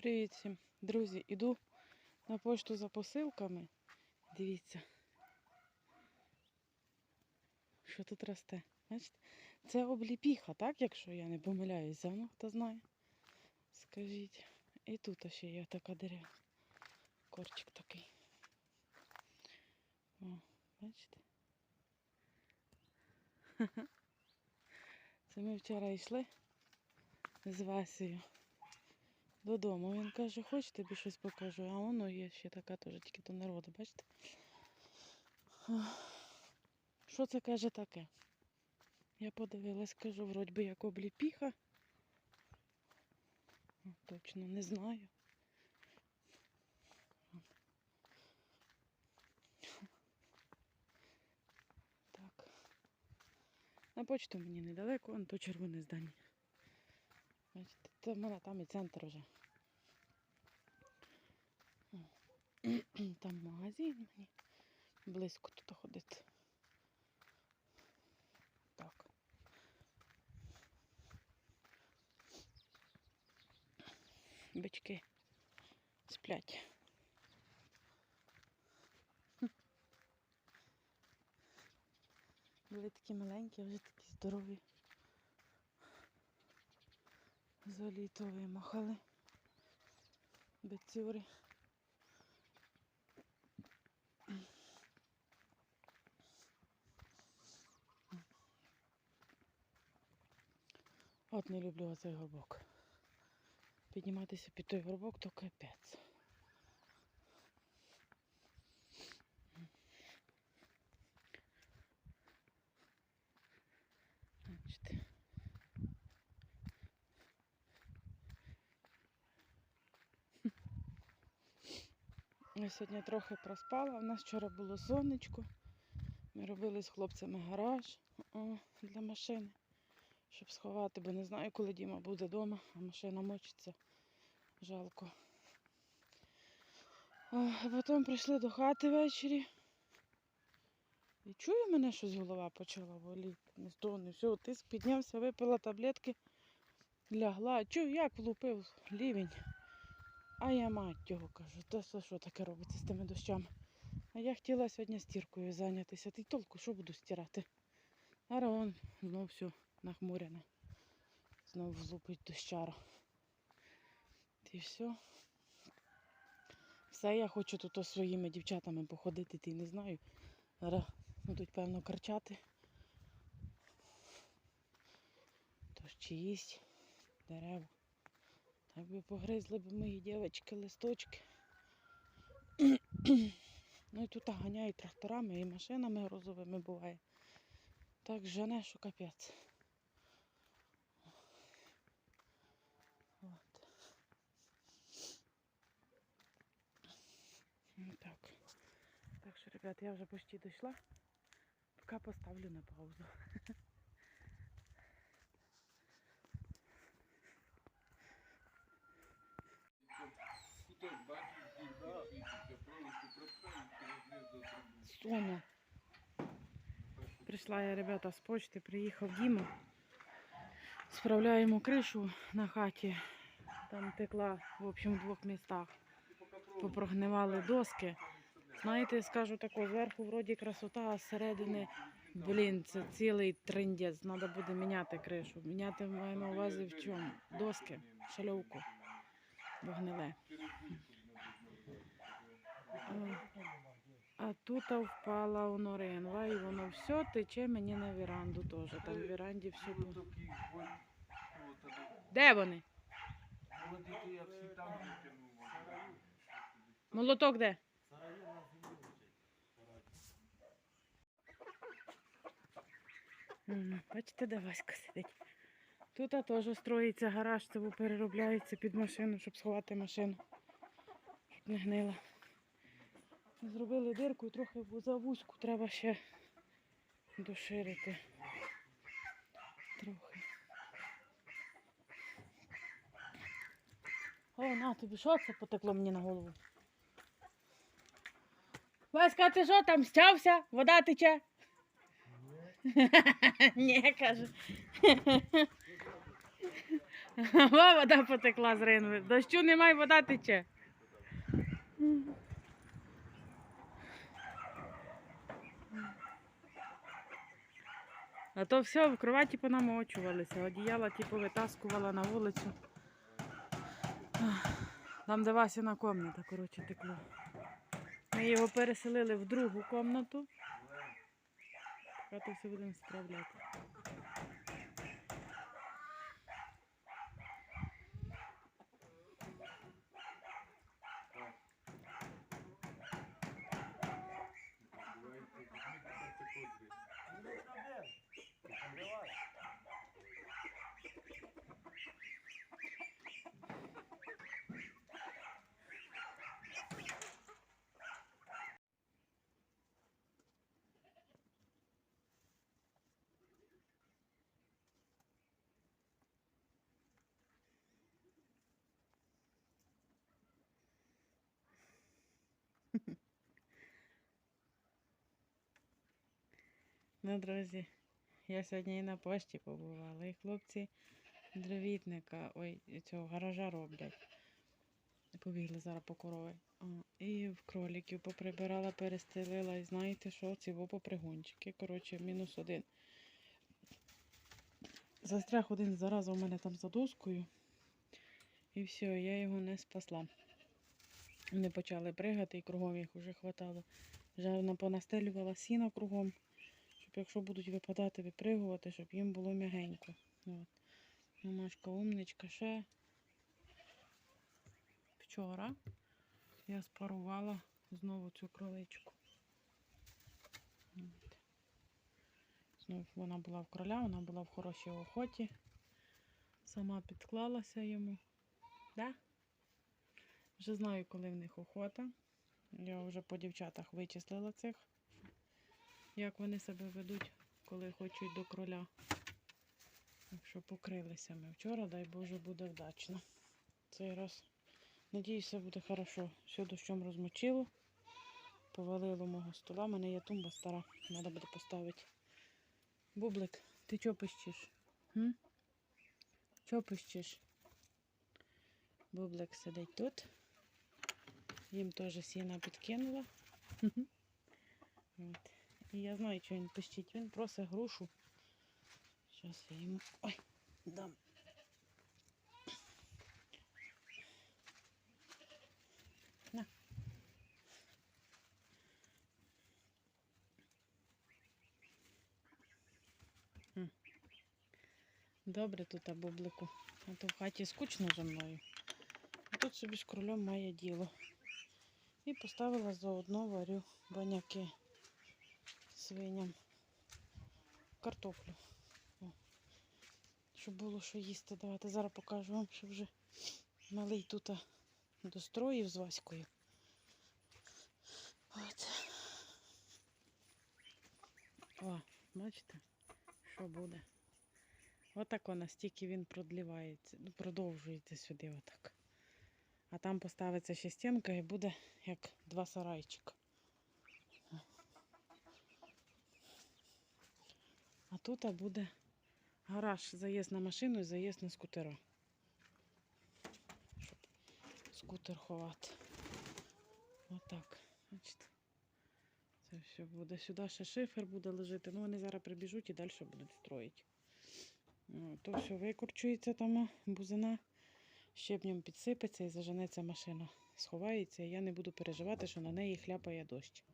Привіт всім, друзі. Іду на пошту за посилками. Дивіться, що тут росте. Бачите? Це обліпіха, так, якщо я не помиляюся, ну хто знає. Скажіть. І тут ще є така дерева. Корчик такий. О, бачите? Це ми вчора йшли з Васею додому. Він каже, хоч тобі щось покажу, а воно є ще така теж, тільки то народу, бачите? Що це каже таке? Я подивилась, кажу, вроді би як обліпіха. Точно не знаю. Так. На почту мені недалеко, вон то червоне здання. Бачите, в мене там і центр вже. Там магазин мені. Близько тут ходити. Так. Бички сплять. Були такі маленькі, вже такі здорові. За літо вимахали. Бецюри. От не люблю оцей горбок. Підніматися під той горбок то капець. Сьогодні трохи проспала. У нас вчора було сонечко. Ми робили з хлопцями гараж для машини, щоб сховати, бо не знаю, коли Діма буде вдома, а машина мочиться. Жалко. Потім прийшли до хати ввечері. І чую мене, щось голова почала боліти. Не того, не все. Тиск піднявся, випила таблетки, лягла. Чую, як влупив лівень. А я мать його кажу, це що таке робиться з тими дощами? А я хотіла сьогодні стіркою зайнятися. Ти толку, що буду стирати? А он знов все нахмурене. Знов влупить дощара. І все. Все, я хочу тут своїми дівчатами походити, ти не знаю. Зараз будуть, певно, кричати. Тож чиїсь дерева. Так би погризли б мої дівчатки листочки. ну і тут ганяють тракторами і машинами грузовими буває. Так жене, що капець. От. Ну так. Так що, ребят, я вже почти дійшла. Поки поставлю на паузу. Соня. Прийшла я, ребята, з почти, приїхав Діма. Справляємо кришу на хаті. Там текла, в общем, в двох містах. Попрогнивали доски. Знаєте, скажу тако, зверху вроді красота, а зсередини, блін, це цілий трендець. Треба буде міняти кришу. Міняти маю на увазі в чому? Доски, шальовку, бо гниле. О, А тут впала воно ренва, і воно все тече мені на віранду теж. Там в віранді все. було. Де вони? Молоток де? Бачите, де Васька сидить. Тут теж строїться гараж, це переробляється під машину, щоб сховати машину, щоб не гнила. Зробили дирку і трохи ву- за вузьку треба ще доширити. Трохи. О, на тобі що це потекло мені на голову? Васька, ти що там стявся? Вода тече? Ні, каже. Вода потекла з ринви. Дощу немає, вода тече. А то все, в кроваті понамочувалися, одіяла типу витаскувала на вулицю. Там, де Васіна комната, коротше, текло. Ми його переселили в другу комнату. Поки все будемо справляти. Ну, друзі, я сьогодні і на пошті побувала, і хлопці дровітника, ой, цього гаража роблять. Побігли зараз по корови. І в кроліків поприбирала, перестелила. І знаєте що? Ці попригунчики. Коротше, мінус один. Застряг один зараза у мене там за доскою. І все, я його не спасла. Вони почали пригати і кругом їх вже хватало. Вона понастелювала сіна кругом щоб якщо будуть випадати, випригувати, щоб їм було м'ягенько. От. Мамашка умничка ще. Вчора я спарувала знову цю кроличку. От. Знову вона була в кроля, вона була в хорошій охоті. Сама підклалася йому. Да? Вже знаю, коли в них охота. Я вже по дівчатах вичислила цих як вони себе ведуть, коли хочуть до кроля. Так що покрилися ми вчора, дай Боже, буде вдачно. Цей раз, надіюсь, все буде хорошо. Все дощом розмочило. Повалило мого стола. У мене є тумба стара, треба буде поставити. Бублик, ти чого пищиш? Чого пищиш? Бублик сидить тут. Їм теж сіна підкинула. От. І я знаю, що він пищить. Він просить грушу. Зараз я йому ой, дам. На. Добре тут бублику. А то в хаті скучно зі мною. А тут собі з кролем має діло. І поставила заодно варю баняки свиням картоплю. О. Щоб було що їсти давати. Зараз покажу вам, що вже малий тут достроїв з Ваською. От. О, бачите, що буде. Отак о, настільки він продлівається, ну, продовжується сюди отак. А там поставиться ще стінка і буде як два сарайчика. Тут буде гараж, заїзд на машину і заїзд на скутера. Щоб скутер ховати. Отак. Бачите. Це все буде. Сюди ще шифер буде лежати. Ну вони зараз прибіжуть і далі будуть строїти. То все викорчується там, бузина, щебнем підсипеться і заженеться машина. Сховається, і я не буду переживати, що на неї хляпає дощ.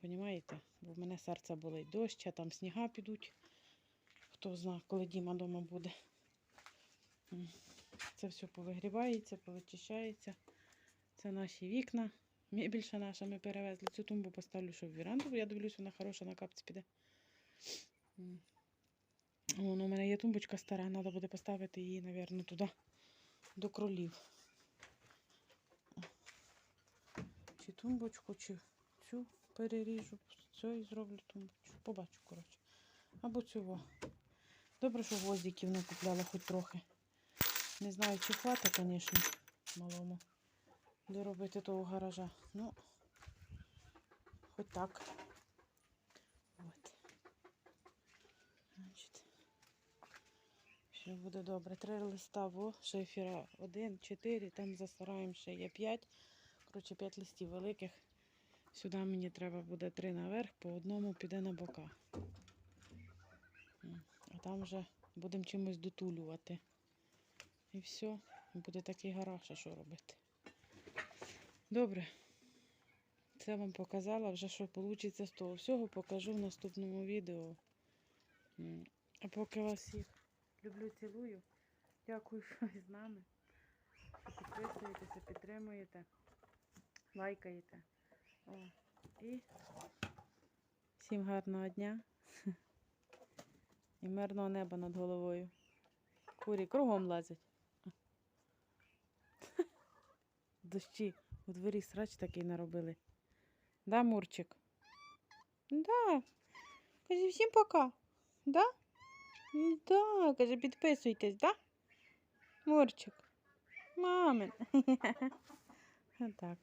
Понімаєте? Бо в мене серце болить дощ, а там сніга підуть. Хто знає, коли Діма вдома буде. Це все повигрівається, повичищається. Це наші вікна. Мебільша наша ми перевезли. Цю тумбу поставлю, щоб в віранду, я дивлюсь, вона хороша на капці піде. Вон у мене є тумбочка стара, треба буде поставити її, мабуть, туди, до кролів. Чи тумбочку, чи цю переріжу, цю і зроблю тумбочку. Побачу, коротше. Або цього. Добре, що гвоздиків не купляла хоч трохи. Не знаю, чи хватить, звісно, малому доробити того гаража. Ну, хоч так. От. Все. Буде добре. Три листа во шифера. Один, чотири, там за сараєм ще є п'ять. Коротше, п'ять листів великих. Сюди мені треба буде три наверх, по одному піде на бока. Там вже будемо чимось дотулювати. І все. Буде такий гараж, а що робити. Добре. Це вам показала. Вже що вийде з того всього, покажу в наступному відео. А поки вас всіх люблю, цілую. Дякую, що ви з нами. Підписуєтеся, підтримуєте, лайкаєте. О, і всім гарного дня і мирного неба над головою. Курі кругом лазять. Дощі у дворі срач такий наробили. Да, Мурчик? Да. Каже, всім пока. Да? Да, каже, підписуйтесь, да? Мурчик. Мамин. Так.